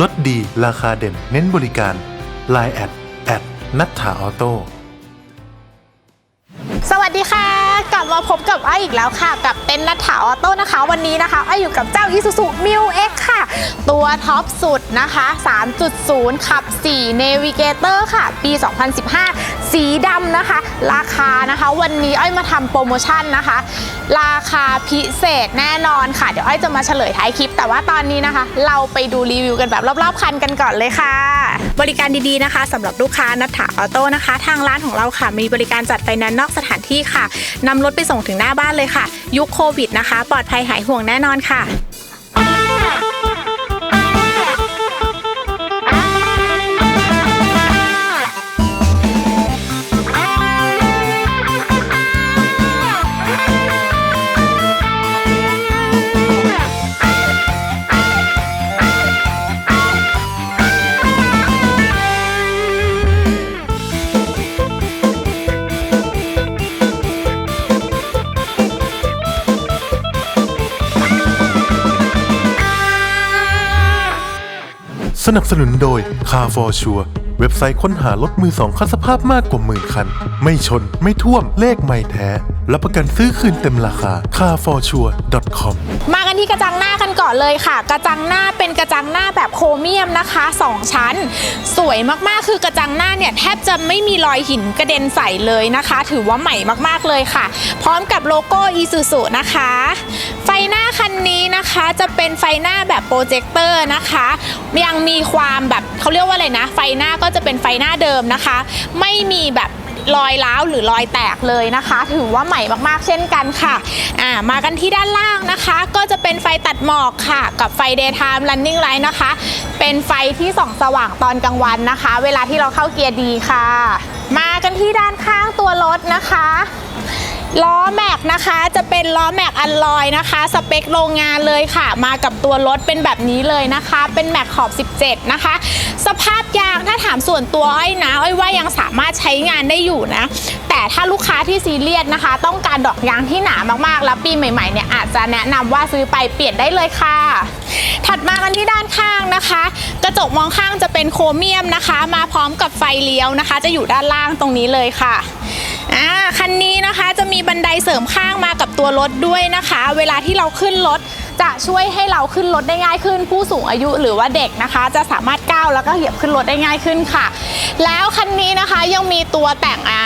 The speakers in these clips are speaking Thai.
ลดดีราคาเด่น เน้นบริการ Line แอดแอดนัทธาออโต้สวัสดีค่ะ กลับมาพบกับอ้อยอีกแล้วค่ะ กับเต็นนัทถาออโต้นะคะ วันนี้นะคะอ้อยอยู่กับเจ้า Isuzu m i X ค่ะ ตัวท็อปสุดนะคะ 3.0 ขับ 4 Navigator ค่ะ ปี 2015 สีดำนะคะ ราคานะคะ วันนี้อ้อยมาทำโปรโมชั่นนะคะ ราคาพิเศษแน่นอนค่ะ เดี๋ยวอ้อจะมาเฉลยท้ายคลิป แต่ว่าตอนนี้นะคะ เราไปดูรีวิวกันแบบรอบๆคันกันก่อนเลยค่ะ บริการดีๆนะคะสำหรับลูกค้านัทถาออโต้นะคะ ทางร้านของเราค่ะมีบริการจัดไฟแนนซ์นอกสถานที่ค่ะนำรถไปส่งถึงหน้าบ้านเลยค่ะ ยุคโควิดนะคะ ปลอดภัยหายห่วงแน่นอนค่ะ บสนุนโดย Car for Sure เว็บไซต์ค้นหารถมือสองคันสภาพมากกว่าหมื่นคัน ไม่ชนไม่ท่วมเลขไม่แท้ รับประกันซื้อคืนเต็มราคา carforsure.com มากันที่กระจังหน้ากันก่อนเลยค่ะ กระจังหน้าเป็นกระจังหน้าแบบโครเมียมนะคะ 2 ชั้น สวยมากๆคือกระจังหน้าเนี่ยแทบจะไม่มีรอยหินกระเด็นใส่เลยนะคะ ถือว่าใหม่มากๆเลยค่ะ พร้อมกับโลโก้ Isuzu นะคะ ไฟหน้าคันนี้นะคะจะเป็นไฟหน้าแบบโปรเจคเตอร์นะคะ ยังมีความแบบเขาเรียกว่าอะไรนะ ไฟหน้าก็จะเป็นไฟหน้าเดิมนะคะ ไม่มีแบบ รอยร้าวหรือรอยแตกเลยนะคะ ถือว่าใหม่มากๆเช่นกันค่ะอ่ามากันที่ด้านล่างนะคะ ก็จะเป็นไฟตัดหมอกค่ะ กับไฟ daytime running light นะคะ เป็นไฟที่ส่องสว่างตอนกลางวันนะคะ เวลาที่เราเข้าเกียร์ดีค่ะ มากันที่ด้านข้างตัวรถนะคะล้อแม็กนะคะจะเป็นล้อแม็กอัลลอยนะคะ สเปคโรงงานเลยค่ะ มากับตัวรถเป็นแบบนี้เลยนะคะ เป็นแม็กขอบ 17 นะคะ สภาพ ถ้าถามส่วนตัวอ้อยนะอ้อยว่ายังสามารถใช้งานได้อยู่นะ แต่ถ้าลูกค้าที่ซีเรียสนะคะ ต้องการดอกยางที่หนามากๆ แล้วปีใหม่ๆเนี่ยอาจจะแนะนำว่าซื้อไปเปลี่ยนได้เลยค่ะ ถัดมากันที่ด้านข้างนะคะ กระจกมองข้างจะเป็นโครเมียมนะคะ มาพร้อมกับไฟเลี้ยวนะคะ จะอยู่ด้านล่างตรงนี้เลยค่ะอ่าคันนี้นะคะจะมีบันไดเสริมข้างมากับตัวรถด้วยนะคะ เวลาที่เราขึ้นรถ จะช่วยให้เราขึ้นรถได้ง่ายขึ้น ผู้สูงอายุหรือว่าเด็กนะคะ จะสามารถก้าวแล้วก็เหยียบขึ้นรถได้ง่ายขึ้นค่ะ แล้วคันนี้นะคะยังมีตัวแต่งอา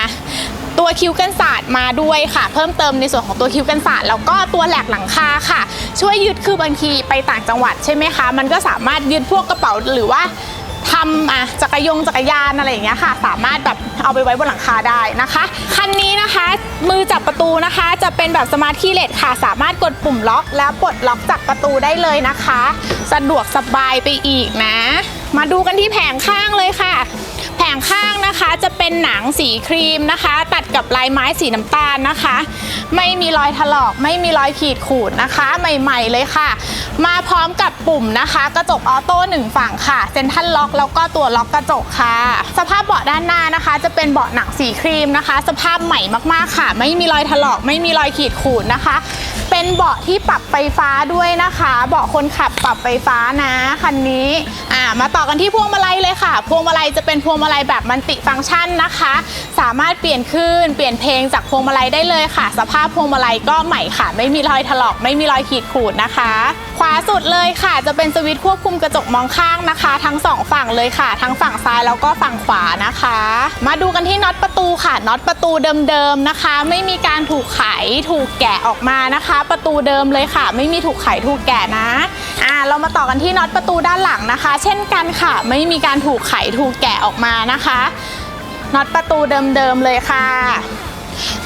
ตัวคิ้วกันศาสตร์มาด้วยค่ะ เพิ่มเติมในส่วนของตัวคิ้วกันศาสตร์แล้วก็ตัวแหลกหลังคาค่ะ ช่วยยึดคือบางทีไปต่างจังหวัดใช่ไหมคะ มันก็สามารถยึดพวกกระเป๋าหรือว่าทำอะจักรยงจักรยานอะไรอย่างเงี้ยค่ะ สามารถแบบเอาไปไว้บนหลังคาได้นะคะ คันนี้นะคะ มือจับประตูนะคะ จะเป็นแบบสมาร์ทคีย์เลสค่ะ สามารถกดปุ่มล็อก แล้วปลดล็อกจากประตูได้เลยนะคะ สะดวกสบายไปอีกนะ มาดูกันที่แผงข้างเลยค่ะ แผงข้างนะคะจะเป็นหนังสีครีมนะคะ ตัดกับลายไม้สีน้ำตาลนะคะ ไม่มีรอยถลอก ไม่มีรอยขีดขูดนะคะ ใหม่ๆเลยค่ะ มาพร้อมกับปุ่มนะคะ กระจกออโต้หนึ่งฝั่งค่ะเซ็นทรัลล็อกแล้วก็ตัวล็อกกระจกค่ะ สภาพเบาะด้านหน้านะคะ จะเป็นเบาะหนังสีครีมนะคะ สภาพใหม่มากๆค่ะ ไม่มีรอยถลอก ไม่มีรอยขีดขูดนะคะ เป็นเบาะที่ปรับไฟฟ้าด้วยนะคะ เบาะคนขับปรับไฟฟ้านะคันนี้อ่ามาต่อกันที่พวงมาลัยเลยค่ะ พวงมาลัยจะเป็นพวงมาลัยแบบมัลติฟังก์ชันนะคะ สามารถเปลี่ยนคลื่นเปลี่ยนเพลงจากพวงมาลัยได้เลยค่ะ สภาพพวงมาลัยก็ใหม่ค่ะ ไม่มีรอยถลอกไม่มีรอยขีดขูดนะคะ ขวาสุดเลยค่ะ จะเป็นสวิตช์ควบคุมกระจกมองข้างนะคะ ทั้งสองฝั่งเลยค่ะ ทั้งฝั่งซ้ายแล้วก็ฝั่งขวานะคะ มาดูกันที่น็อตประตูค่ะน็อตประตูเดิมๆนะคะ ไม่มีการถูกไขถูกแกะออกมานะคะ ประตูเดิมเลยค่ะ ไม่มีถูกไขถูกแกะนะอ่าเรามาต่อกันที่น็อตประตูด้านหลังนะคะ เช่นกันค่ะ ไม่มีการถูกไขถูกแกะออกมานะคะน็อตประตูเดิมๆเลยค่ะ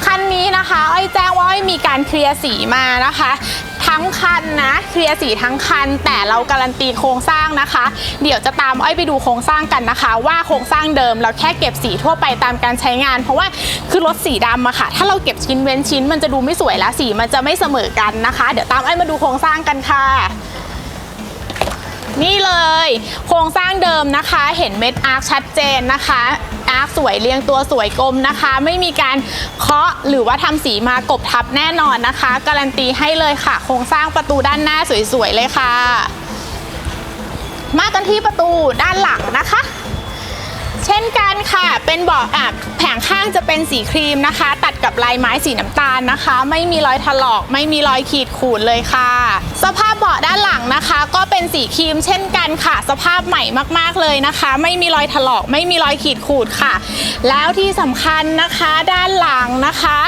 คันนี้นะคะ อ้อยแจ้งว่าอ้อยมีการเคลียร์สีมานะคะ ทั้งคันนะ เคลียร์สีทั้งคัน แต่เราการันตีโครงสร้างนะคะ เดี๋ยวจะตามอ้อยไปดูโครงสร้างกันนะคะ ว่าโครงสร้างเดิมเราแค่เก็บสีทั่วไปตามการใช้งาน เพราะว่าคือรถสีดำอะค่ะ ถ้าเราเก็บชิ้นเว้นชิ้นมันจะดูไม่สวยแล้วสีมันจะไม่เสมอกันนะคะ เดี๋ยวตามอ้อยมาดูโครงสร้างกันค่ะนี่เลย โครงสร้างเดิมนะคะ เห็นเม็ดอาร์คชัดเจนนะคะาร์คสวยเรียงตัวสวยกลมนะคะ ไม่มีการเคาะหรือว่าทำสีมากบทับแน่นอนนะคะ การันตีให้เลยค่ะ โครงสร้างประตูด้านหน้าสวยๆเลยค่ะ มากันที่ประตูด้านหลังนะคะ เช่นกันค่ะ เป็นเบาะอะแผงข้างจะเป็นสีครีมนะคะ ตัดกับลายไม้สีน้ำตาลนะคะ ไม่มีรอยถลอก ไม่มีรอยขีดขูดเลยค่ะ สภาพเบาะด้านหลังนะคะ ก็เป็นสีครีมเช่นกันค่ะ สภาพใหม่มากๆเลยนะคะ ไม่มีรอยถลอก ไม่มีรอยขีดขูดค่ะ แล้วที่สำคัญนะคะด้านหลังนะคะ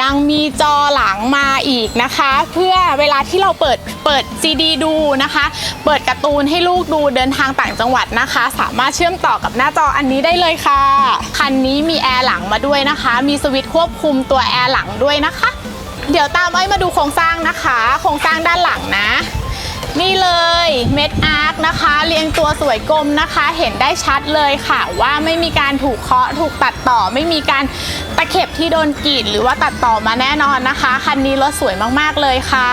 ยังมีจอหลังมาอีกนะคะ เพื่อเวลาที่เราเปิดเปิดซีดีดูนะคะ เปิดการ์ตูนให้ลูกดูเดินทางต่างจังหวัดนะคะ สามารถเชื่อมต่อกับหน้าจออันนี้ได้เลยค่ะ คันนี้มีแอร์หลังมาด้วยนะคะ มีสวิตช์ควบคุมตัวแอร์หลังด้วยนะคะ เดี๋ยวตามอ้อยมาดูโครงสร้างนะคะ โครงสร้างด้านหลังนะ นี่เลยเม็ดอาร์คนะคะ เรียงตัวสวยกลมนะคะ เห็นได้ชัดเลยค่ะ ว่าไม่มีการถูกเคาะถูกตัดต่อ ไม่มีการตะเข็บที่โดนกรีดหรือว่าตัดต่อมาแน่นอนนะคะ คันนี้รถสวยมากๆเลยค่ะ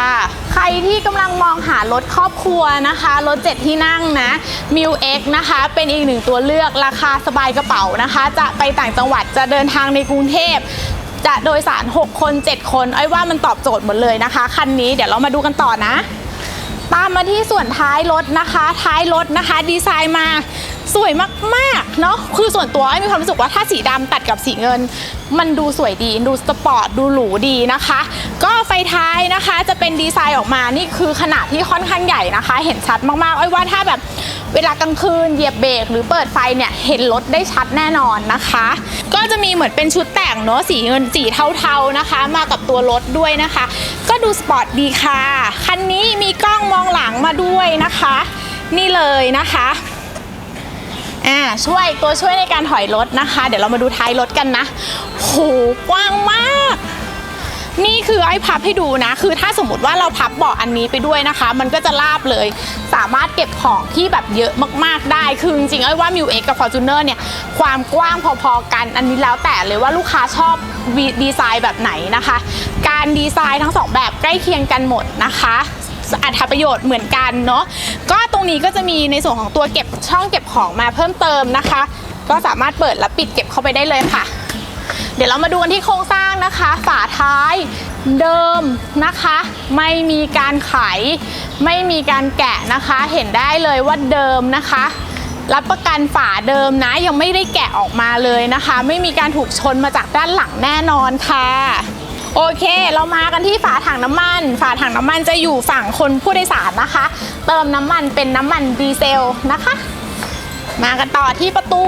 ใครที่กำลังมองหารถครอบครัวนะคะ รถ7ที่นั่งนะมิวเอ็กนะคะ เป็นอีกหนึ่งตัวเลือกราคาสบายกระเป๋านะคะ จะไปต่างจังหวัดจะเดินทางในกรุงเทพจะโดยสาร 6 คน 7 คนอ้ว่ามันตอบโจทย์หมดเลยนะคะ คันนี้เดี๋ยวเรามาดูกันต่อนะ ตามมาที่ส่วนท้ายรถนะคะ ท้ายรถนะคะ ดีไซน์มา สวยมากๆเนาะคือส่วนตัวไอ้มีความรู้สึกว่าถ้าสีดำตัดกับสีเงิน มันดูสวยดีดูสปอร์ตดูหรูดีนะคะ ก็ไฟท้ายนะคะจะเป็นดีไซน์ออกมานี่คือขนาดที่ค่อนข้างใหญ่นะคะ เห็นชัดมากๆไอ้ว่าถ้าแบบเวลากลางคืนเหยียบเบรกหรือเปิดไฟเนี่ยเห็นรถได้ชัดแน่นอนนะคะ ก็จะมีเหมือนเป็นชุดแต่งเนาะสีเงินสีเทาๆนะคะ มากับตัวรถด้วยนะคะ ก็ดูสปอร์ตดีค่ะคันนี้มีกล้องมองหลังมาด้วยนะคะ นี่เลยนะคะ อ่าช่วยตัวช่วยในการถอยรถนะคะ เดี๋ยวเรามาดูท้ายรถกันนะโหกว้างมาก นี่คือไอ้พับให้ดูนะ คือถ้าสมมติว่าเราพับเบาะอันนี้ไปด้วยนะคะ มันก็จะลาบเลย สามารถเก็บของที่แบบเยอะมากๆได้ คือจริงๆไอ้ว่ามิวเอ็กกับ Fortuner เนี่ย ความกว้างพอๆกัน อันนี้แล้วแต่เลยว่าลูกค้าชอบดีไซน์แบบไหนนะคะ การดีไซน์ทั้งสองแบบใกล้เคียงกันหมดนะคะอัตประโยชน์เหมือนกันเนาะก็ นี้ก็จะมีในส่วนของตัวเก็บช่องเก็บของมาเพิ่มเติมนะคะ ก็สามารถเปิดและปิดเก็บเข้าไปได้เลยค่ะ เดี๋ยวเรามาดูกันที่โครงสร้างนะคะ ฝาท้ายเดิมนะคะ ไม่มีการไข ไม่มีการแกะนะคะ เห็นได้เลยว่าเดิมนะคะรับประกันฝาเดิมนะยังไม่ได้แกะออกมาเลยนะคะ ไม่มีการถูกชนมาจากด้านหลังแน่นอนค่ะโอเค เรามากันที่ฝาถังน้ำมัน ฝาถังน้ำมันจะอยู่ฝั่งคนผู้โดยสารนะคะ เติมน้ำมันเป็นน้ำมันดีเซลนะคะ มากันต่อที่ประตู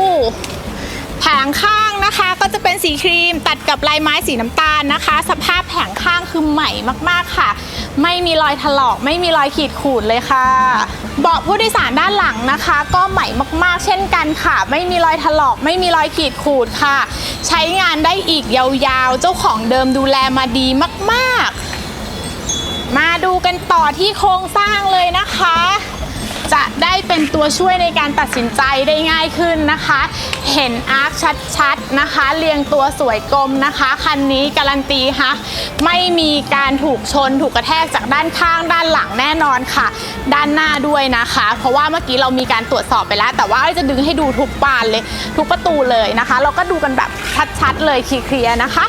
แผงข้างนะคะก็จะเป็นสีครีมตัดกับลายไม้สีน้ำตาลนะคะ สภาพแผงข้างคือใหม่มากๆค่ะ ไม่มีรอยถลอกไม่มีรอยขีดขูดเลยค่ะ เบาะผู้โดยสารด้านหลังนะคะ ก็ใหม่มากๆ เช่นกันค่ะ ไม่มีรอยถลอก ไม่มีรอยขีดขูดค่ะ ใช้งานได้อีกยาวๆ เจ้าของเดิมดูแลมาดีมากๆ มาดูกันต่อที่โครงสร้างเลยนะคะ จะได้เป็นตัวช่วยในการตัดสินใจได้ง่ายขึ้นนะคะ เห็นอาร์คชัดๆนะคะ เรียงตัวสวยกลมนะคะ คันนี้การันตีค่ะไม่มีการถูกชนถูกกระแทกจากด้านข้างด้านหลังแน่นอนค่ะ ด้านหน้าด้วยนะคะ เพราะว่าเมื่อกี้เรามีการตรวจสอบไปแล้ว แต่ว่าจะดึงให้ดูทุกบานเลย ทุกประตูเลยนะคะ เราก็ดูกันแบบชัดๆเลยเคลียร์ๆนะคะ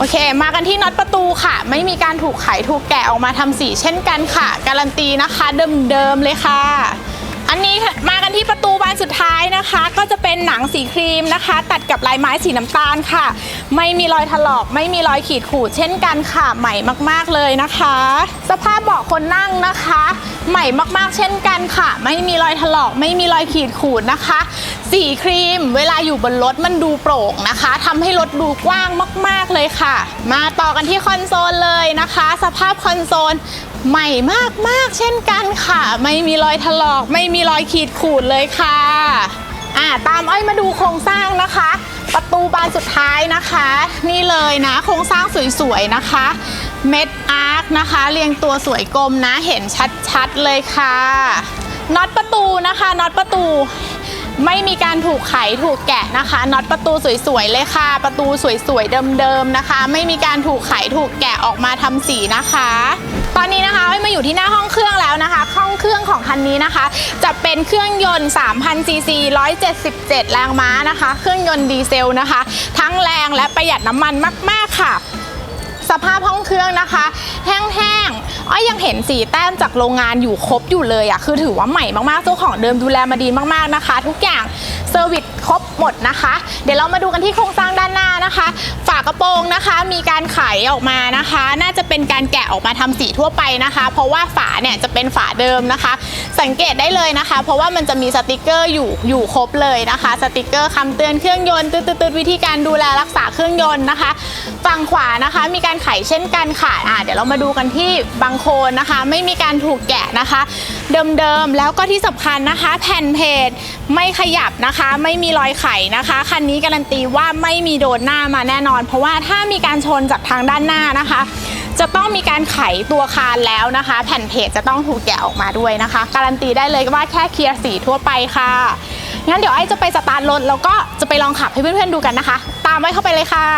โอเค มากันที่น็อตประตูค่ะ ไม่มีการถูกไขถูกแกะออกมาทำสีเช่นกันค่ะ การันตีนะคะเดิมๆเลยค่ะ อันนี้มากันที่ประตูบานสุดท้ายนะคะ ก็จะเป็นหนังสีครีมนะคะ ตัดกับลายไม้สีน้ำตาลค่ะ ไม่มีรอยถลอก ไม่มีรอยขีดขูดเช่นกันค่ะ ใหม่มากๆเลยนะคะ สภาพเบาะคนนั่งนะคะ ใหม่มากๆ เช่นกันค่ะ ไม่มีรอยถลอกไม่มีรอยขีดขูดนะคะ สีครีมเวลาอยู่บนรถมันดูโปร่งนะคะทำให้รถดูกว้างมาก ๆเลยค่ะ มาต่อกันที่คอนโซลเลยนะคะ สภาพคอนโซลใหม่มากๆ เช่นกันค่ะ ไม่มีรอยถลอกไม่มีรอยขีดขูดเลยค่ะอ่าตามอ้อยมาดูโครงสร้างนะคะ ประตูบานสุดท้ายนะคะ นี่เลยนะโครงสร้างสวยๆนะคะ เม็ดอาร์คนะคะ เรียงตัวสวยกลมนะเห็นชัดๆเลยค่ะน็อตประตูนะคะน็อตประตูไม่มีการถูกไขถูกแกะนะคะน็อตประตูสวยๆเลยค่ะ ประตูสวยๆเดิมๆนะคะ ไม่มีการถูกไขถูกแกะออกมาทำสีนะคะ ตอนนี้นะคะอ้มาอยู่ที่หน้าห้องเครื่องแล้วนะคะ ห้องเครื่องของคันนี้นะคะ จะเป็นเครื่องยนต์3,000ซีซี177 แรงม้านะคะ เครื่องยนต์ดีเซลนะคะ ทั้งแรงและประหยัดน้ำมันมากๆค่ะ สภาพห้องเครื่องนะคะ แห้งๆอ้อยยังเห็นสีแต้มจากโรงงานอยู่ครบอยู่เลยอะคือถือว่าใหม่มากๆเจ้าของเดิมดูแลมาดีมากๆนะคะ ทุกอย่างเซอร์วิสครบหมดนะคะ เดี๋ยวเรามาดูกันที่โครงสร้างด้านหน้านะคะ ฝากระโปรงนะคะ มีการไขออกมานะคะ น่าจะเป็นการแกะออกมาทำสีทั่วไปนะคะ เพราะว่าฝาเนี่ยจะเป็นฝาเดิมนะคะ สังเกตได้เลยนะคะ เพราะว่ามันจะมีสติกเกอร์อยู่อยู่ครบเลยนะคะ สติกเกอร์คำเตือนเครื่องยนต์ตืดๆวิธีการดูแลรักษาเครื่องยนต์นะคะ ฝั่งขวานะคะ มีการไขเช่นกันค่ะอ่าเดี๋ยวเรามาดูกันที่บางโคนนะคะ ไม่มีการถูกแกะนะคะ เดิมๆ แล้วก็ที่สำคัญนะคะ แผ่นเพจไม่ขยับนะคะ ไม่มีรอยไขนะคะ คันนี้การันตีว่าไม่มีโดนหน้ามาแน่นอน เพราะว่าถ้ามีการชนจากทางด้านหน้านะคะ จะต้องมีการไขตัวคานแล้วนะคะ แผ่นเพจจะต้องถูกแกะออกมาด้วยนะคะ การันตีได้เลยว่าแค่เคลียร์สีทั่วไปค่ะงั้นเดี๋ยวไอจะไปสตาร์ทรถแล้วก็จะไปลองขับให้เพื่อนๆดูกันนะคะ ตามไว้เข้าไปเลยค่ะ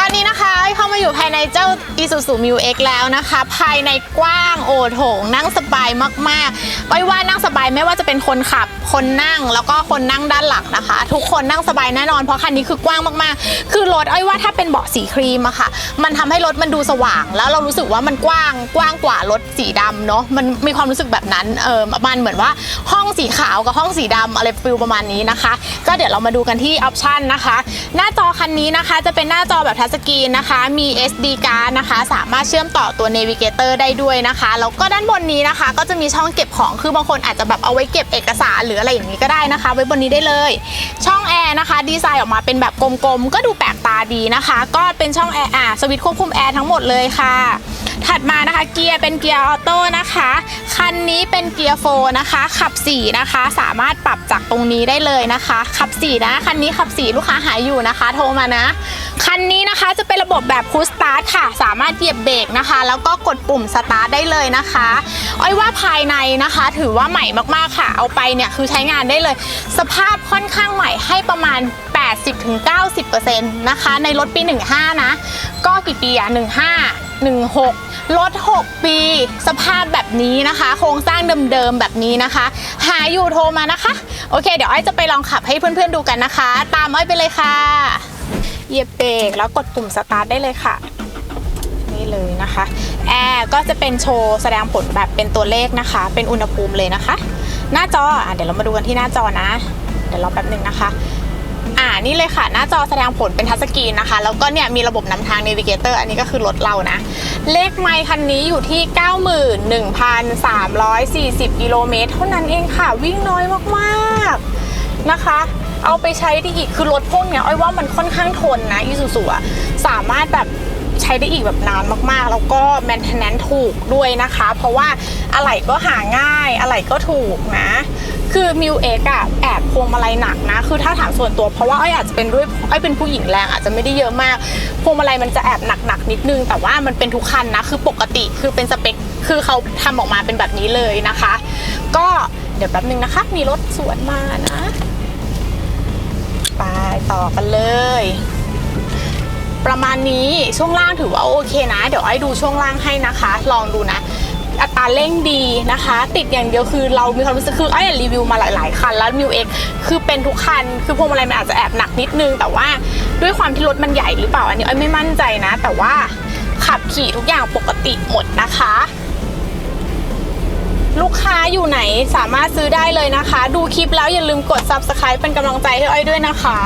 ตอนนี้นะคะไอ้เข้ามาอยู่ภายในเจ้า Isuzu m u X แล้วนะคะ ภายในกว้างโอโถงนั่งสบายมากๆไว้ว่านั่งสบายไม่ว่าจะเป็นคนขับ คนนั่งแล้วก็คนนั่งด้านหลังนะคะ ทุกคนนั่งสบายแน่นอนเพราะคันนี้คือกว้างมากๆ คือรถอ้อยว่าถ้าเป็นเบาะสีครีมอะค่ะ มันทำให้รถมันดูสว่าง แล้วเรารู้สึกว่ามันกว้างกว้างกว่ารถสีดำเนาะมันมีความรู้สึกแบบนั้นเออมันเหมือนว่าห้องสีขาวกับห้องสีดำอะไรฟิลประมาณนี้นะคะ ก็เดี๋ยวเรามาดูกันที่ออปชันนะคะ หน้าจอคันนี้นะคะจะเป็นหน้าจอแบบทัชสกรีนนะคะมี s SD card นะคะ สามารถเชื่อมต่อตัว Navigator ได้ด้วยนะคะ แล้วก็ด้านบนนี้นะคะ ก็จะมีช่องเก็บของ คือบางคนอาจจะแบบเอาไว้เก็บเอกสารหรืออะไรอย่างนี้ก็ได้นะคะ ไว้บนนี้ได้เลย ช่องแอร์นะคะ ดีไซน์ออกมาเป็นแบบกลมๆ ก็ดูแปลกตาดีนะคะ ก็เป็นช่องแอร์อะสวิตช์ควบคุมแอร์ทั้งหมดเลยค่ะ ถัดมานะคะเกียร์เป็นเกียร์ออโต้นะคะ คันนี้เป็นเกียร์โฟนะคะ ขับ4นะคะ สามารถปรับจากตรงนี้ได้เลยนะคะ ขับ4นะคันนี้ขับ4ลูกค้าหายอยู่นะคะ โทรมานะ คันนี้นะคะจะเป็นระบบแบบคูสตาร์ทค่ะ สามารถเหยียบเบรกนะคะ แล้วก็กดปุ่มสตาร์ทได้เลยนะคะอ้อยว่าภายในนะคะ ถือว่าใหม่มากๆค่ะ เอาไปเนี่ยคือใช้งานได้เลย สภาพค่อนข้างใหม่ให้ประมาณ80-90%นะคะ ในรถปี 15 นะ ก็กี่ปีอะ15 16 รถ 6 ปี สภาพแบบนี้นะคะ โครงสร้างเดิมๆแบบนี้นะคะ หาอยู่โทรมานะคะ โอเค เดี๋ยวอ้อยจะไปลองขับให้เพื่อนๆดูกันนะคะ ตามอ้อยไปเลยค่ะเหยียบเบรกแล้วกดปุ่มสตาร์ทได้เลยค่ะนี่เลยนะคะแอร์ก็จะเป็นโชว์แสดงผลแบบเป็นตัวเลขนะคะ เป็นอุณหภูมิเลยนะคะ หน้าจออเดี๋ยวเรามาดูกันที่หน้าจอนะ เดี๋ยวรอแป๊บหนึ่งนะคะ อ่านี่เลยค่ะ หน้าจอแสดงผลเป็นทัชสกรีนนะคะ แล้วก็เนี่ยมีระบบนำทางเนวิเกเตอร์อันนี้ก็คือรถเรานะ เลขไมล์คันนี้อยู่ที่ 91,340 กิโลเมตรเท่านั้นเองค่ะ วิ่งน้อยมากๆนะคะ เอาไปใช้ได้อีกคือรถพวกเนี้ยอ้อยว่ามันค่อนข้างทนนะอีซูซูอะสามารถแบบ ใช้ได้อีกแบบนานมากๆ แล้วก็แมนเทนแนนถูกด้วยนะคะ เพราะว่าอะไหล่ก็หาง่ายอะไหล่ก็ถูกนะ คือมิวเอ็กอะแอบพวงมาลัยหนักนะ คือถ้าถามส่วนตัวเพราะว่าอ้อยอาจจะเป็นด้วยอ้อยเป็นผู้หญิงแรงอาจจะไม่ได้เยอะมากพวงมาลัยมันจะแอบหนักๆนิดนึง แต่ว่ามันเป็นทุกคันนะ คือปกติคือเป็นสเปคคือเขาทำออกมาเป็นแบบนี้เลยนะคะ ก็เดี๋ยวแป๊บนึงนะคะ มีรถสวนมานะ ไปต่อกันเลย ประมาณนี้ช่วงล่างถือว่าโอเคนะ เดี๋ยวไอ้ดูช่วงล่างให้นะคะ ลองดูนะ อัตราเร่งดีนะคะ ติดอย่างเดียวคือเรามีความรู้สึกคือไอ้รีวิวมาหลาย ๆ คันแล้วมิวเอ็กคือเป็นทุกคัน คือพวงมาลัยมันอาจจะแอบหนักนิดนึง แต่ว่าด้วยความที่รถมันใหญ่หรือเปล่าอันนี้ไอ้ไม่มั่นใจนะ แต่ว่าขับขี่ทุกอย่างปกติหมดนะคะลูกค้าอยู่ไหนสามารถซื้อได้เลยนะคะ ดูคลิปแล้วอย่าลืมกด subscribe เป็นกำลังใจให้อ้อยด้วยนะคะ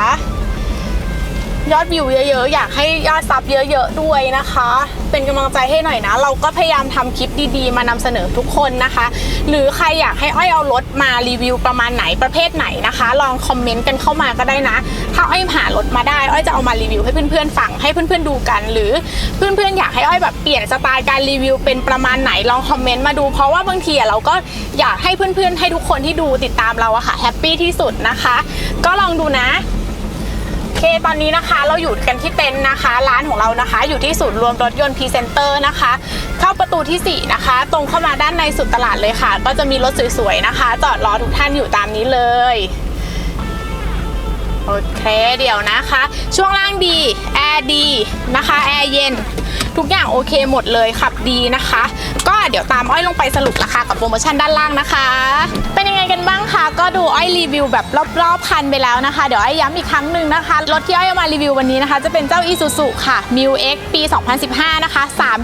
ยอดวิวเยอะๆ อยากให้ยอดซับเยอะๆด้วยนะคะ เป็นกำลังใจให้หน่อยนะ เราก็พยายามทำคลิปดีๆ มานำเสนอทุกคนนะคะ หรือใครอยากให้อ้อยเอารถมารีวิวประมาณไหนประเภทไหนนะคะ ลองคอมเมนต์กันเข้ามาก็ได้นะ ถ้าอ้อยหารถมาได้อ้อยจะเอามารีวิวให้เพื่อนๆฟังให้เพื่อนๆดูกัน หรือเพื่อนๆอยากให้อ้อยแบบเปลี่ยนสไตล์การรีวิวเป็นประมาณไหนลองคอมเมนต์มาดูเพราะว่าบางทีอะเราก็อยากให้เพื่อนๆให้ทุกคนที่ดูติดตามเราอะค่ะแฮปปี้ที่สุดนะคะ ก็ลองดูนะ เคตอนนี้นะคะเราอยู่กันที่เต็นท์นะคะ ร้านของเรานะคะ อยู่ที่ศูนย์รวมรถยนต์พรีเซนเตอร์นะคะ เข้าประตูที่ 4 นะคะ ตรงเข้ามาด้านในสุดตลาดเลยค่ะ ก็จะมีรถสวยๆนะคะ จอดรอทุกท่านอยู่ตามนี้เลยโอเคเดี๋ยวนะคะ ช่วงล่างดีแอร์ดีนะคะแอร์เย็น ทุกอย่างโอเคหมดเลยขับดีนะคะ ก็เดี๋ยวตามอ้อยลงไปสรุปราคากับโปรโมชั่นด้านล่างนะคะ เป็นยังไงกันบ้างคะ ก็ดูอ้อยรีวิวแบบรอบๆคันไปแล้วนะคะ เดี๋ยวอ้อยย้ำอีกครั้งหนึ่งนะคะ รถที่อ้อยเอามารีวิววันนี้นะคะ จะเป็นเจ้า Isuzu ค่ะ m i X ปี 2015 นะคะ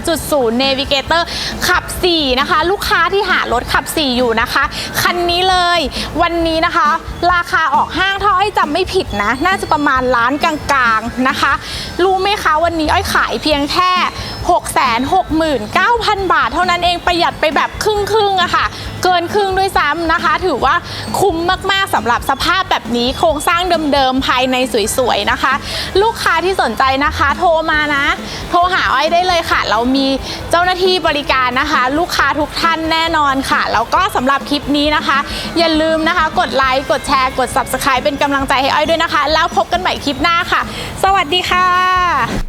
3.0 Navigator ขับ 4 นะคะ ลูกค้าที่หารถขับ 4 อยู่นะคะ คันนี้เลย วันนี้นะคะ ราคาออกห้างถ้าอ้อยจำไม่ผิดนะ น่าจะประมาณล้านกลางๆนะคะ รู้ไหมคะวันนี้อ้อยขายเพียงแค่ 669,000 บาท เท่านั้นเองประหยัดไปแบบครึ่งๆอะค่ะ เกินครึ่งด้วยซ้ำนะคะ ถือว่าคุ้มมากๆสำหรับสภาพแบบนี้โครงสร้างเดิมๆภายในสวยๆนะคะ ลูกค้าที่สนใจนะคะ โทรมานะ โทรหาอ้อยได้เลยค่ะ เรามีเจ้าหน้าที่บริการนะคะ ลูกค้าทุกท่านแน่นอนค่ะแล้วก็สำหรับคลิปนี้นะคะ อย่าลืมนะคะ กดไลค์กดแชร์กด subscribe เป็นกำลังใจให้อ้อยด้วยนะคะ แล้วพบกันใหม่คลิปหน้าค่ะ สวัสดีค่ะ